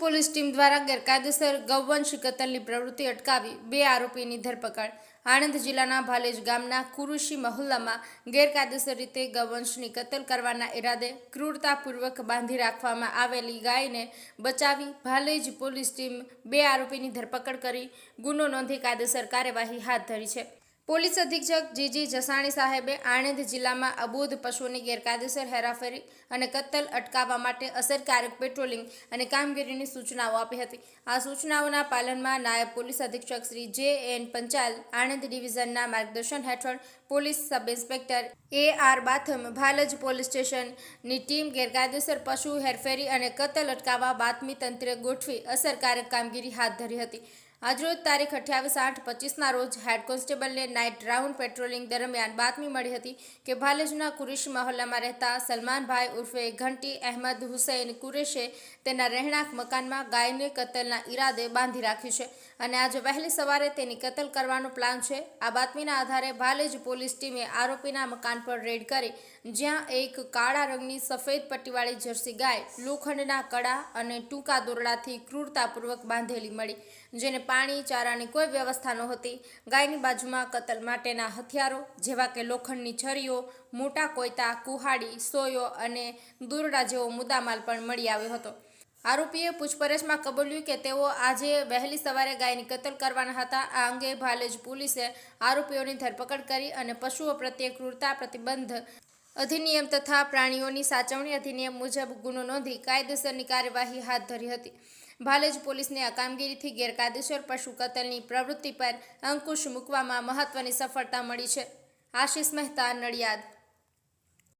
Police team દ્વારા ગેરકાયદેસર ગૌવંશ કતલની પ્રવૃત્તિ અટકાવી બે આરોપીની ધરપકડ. આણંદ જિલ્લાના ભાલેજ ગામના કુરુશી મહોલ્લામાં ગેરકાયદેસર રીતે ગૌવંશની કતલ કરવાના ઈરાદે ક્રૂરતાપૂર્વક બાંધી રાખવામાં આવેલી ગાયને બચાવી ભાલેજ પોલીસ ટીમ બે આરોપીની ધરપકડ કરી ગુનો નોંધી કાયદેસર કાર્યવાહી હાથ ધરી છે. પોલીસ અધિક્ષક જીજી જસાણી સાહેબે આણંદ જિલ્લામાં અબોધ પશુઓની ગેરકાયદેસર હેરાફેરી અને કત્તલ અટકાવવા માટે અસરકારક પેટ્રોલિંગ અને કામગીરીની સૂચનાઓ આપી હતી. આ સૂચનાઓના પાલનમાં નાયબ પોલીસ અધિક્ષક શ્રી જે એન પંચાલ, આણંદ ડિવિઝનના માર્ગદર્શન હેઠળ police sub inspector A R Batham, Bhalaj police સ્ટેશનની ટીમ ગેરકાયદેસર પશુ હેરફેરી અને કત્તલ અટકાવવા બાતમી તંત્રે ગોઠવી અસરકારક કામગીરી હાથ ધરી હતી. આજરોજ તારીખ અઠ્યાવીસ આઠ પચીસના રોજ હેડ કોન્સ્ટેબલને નાઇટ રાઉન્ડ પેટ્રોલિંગ દરમિયાન બાતમી મળી હતી કે ભાલેજના કુરેશ મહોલ્લામાં રહેતા સલમાનભાઈ ઉર્ફે ઘંટી અહેમદ હુસૈન કુરેશે તેના રહેણાંક મકાનમાં ગાયને કતલના ઈરાદે બાંધી રાખ્યું છે અને આજે વહેલી સવારે તેની કતલ કરવાનો પ્લાન છે. આ બાતમીના આધારે ભાલેજ પોલીસ ટીમે આરોપીના મકાન પર રેડ કરી જ્યાં એક કાળા રંગની સફેદ પટ્ટીવાળી જર્સી ગાય લોખંડના કડા અને ટૂંકા દોરડાથી ક્રૂરતાપૂર્વક બાંધેલી મળી, જેને પાણી, ચારાની કોઈ વ્યવસ્થા નહોતી. ગાયની બાજુમાં કતલ માટેના હથિયારો, જેવા કે લોખંડની છરીઓ, મોટા કોયતા, કુહાડી, સોયો અને દુરડા જેવો મુદ્દામાલ પણ મળી આવ્યો હતો. આરોપીએ પૂછપરછમાં કબૂલ્યું કે તેઓ આજે વહેલી સવારે ગાયની કતલ કરવાના હતા. આ અંગે ભાલેજ પોલીસે આરોપીઓની ધરપકડ કરી અને પશુઓ પ્રત્યે ક્રૂરતા પ્રતિબંધ અધિનિયમ તથા પ્રાણીઓની સાચવણી અધિનિયમ મુજબ ગુનો નોંધી કાયદેસરની કાર્યવાહી હાથ ધરી હતી. ભાલેજ પોલીસને આ કામગીરીથી ગેરકાયદેસર પશુ કતલની પ્રવૃત્તિ પર અંકુશ મૂકવામાં મહત્વની સફળતા મળી છે. આશિષ મહેતા, નડિયાદ.